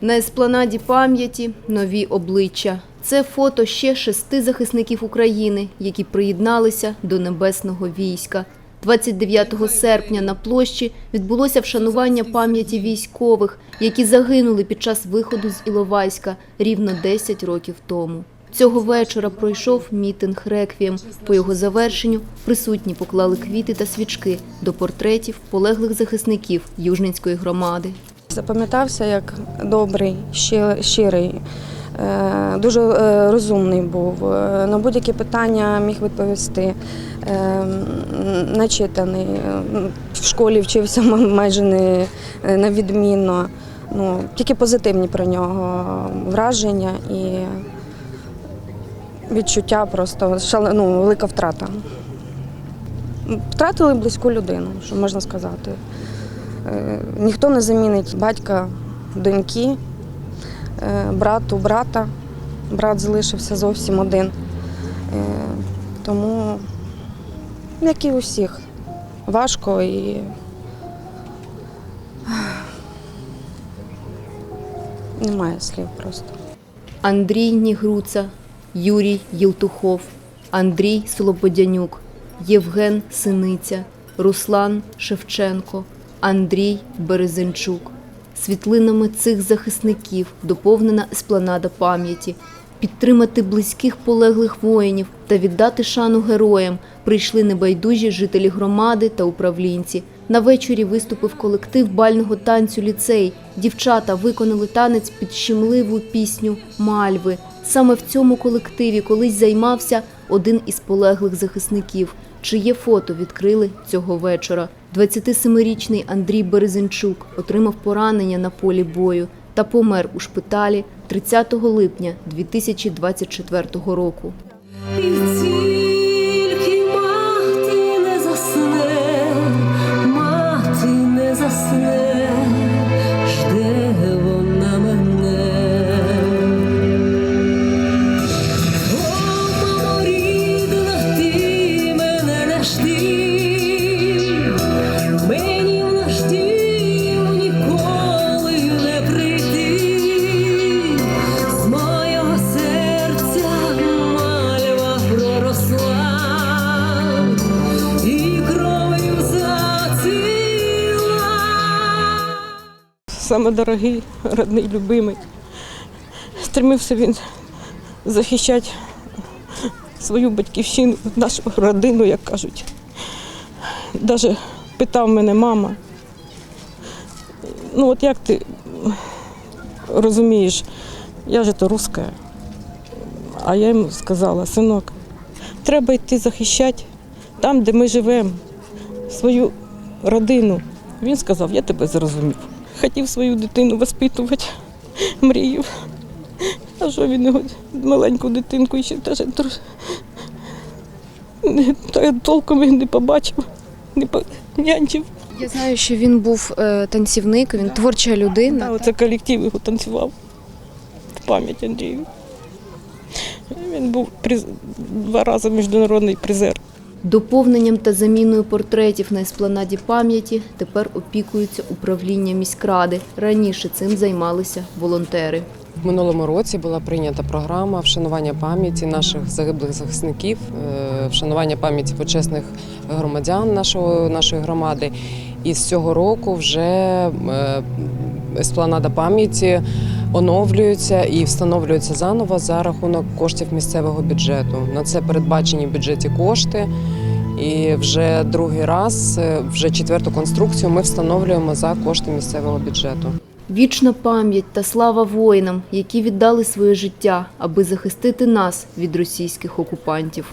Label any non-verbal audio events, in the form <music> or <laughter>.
На еспланаді пам'яті нові обличчя. Це фото ще шести захисників України, які приєдналися до небесного війська. 29 серпня на площі відбулося вшанування пам'яті військових, які загинули під час виходу з Іловайська рівно 10 років тому. Цього вечора пройшов мітинг реквієм. По його завершенню присутні поклали квіти та свічки до портретів полеглих захисників Южненської громади. Запам'ятався як добрий, щи- щирий, е, дуже е, розумний був. е, На будь-які питання міг відповісти. Начитаний. В школі вчився майже не е, на відмінно. Ну, тільки позитивні про нього враження і відчуття просто шале- ну, велика втрата. Втратили близьку людину, що можна сказати. Е, Ніхто не замінить батька, доньки, е, брату, брата. Брат залишився зовсім один. Е, Тому, як і у всіх, важко і <sighs> немає слів просто. Андрій Нігруца, Юрій Єлтухов, Андрій Слободянюк, Євген Синиця, Руслан Шевченко, Андрій Березенчук. Світлинами цих захисників доповнена еспланада пам'яті. Підтримати близьких полеглих воїнів та віддати шану героям прийшли небайдужі жителі громади та управлінці. На вечорі виступив колектив бального танцю ліцей. Дівчата виконали танець під щемливу пісню Мальви. Саме в цьому колективі колись займався один із полеглих захисників, чиє фото відкрили цього вечора. 27-річний Андрій Березенчук отримав поранення на полі бою та помер у шпиталі 30 липня 2024 року. Саме дорогий, родний, любимий. Стремився він захищати свою батьківщину, нашу родину, як кажуть. Навіть питав мене мама, ну от як ти розумієш, я ж то руска. А я йому сказала, синок, треба йти захищати там, де ми живемо, свою родину. Він сказав, я тебе зрозумів. Хотів свою дитину воспитувати, мрію. А що він його маленьку дитинку ще теж толком він не побачив, не понянчив. Я знаю, що він був е, танцівник, він творча людина. Та оце колектив його танцював в пам'ять Андрію. Він був приз... два рази міжнародний призер. Доповненням та заміною портретів на еспланаді пам'яті тепер опікуються управління міськради. Раніше цим займалися волонтери. В минулому році була прийнята програма вшанування пам'яті наших загиблих захисників, е, вшанування пам'яті почесних громадян нашого, нашої громади. І з цього року вже е, еспланада пам'яті оновлюється і встановлюється заново за рахунок коштів місцевого бюджету. На це передбачені в бюджеті кошти. І вже другий раз, е, вже четверту конструкцію ми встановлюємо за кошти місцевого бюджету. Вічна пам'ять та слава воїнам, які віддали своє життя, аби захистити нас від російських окупантів.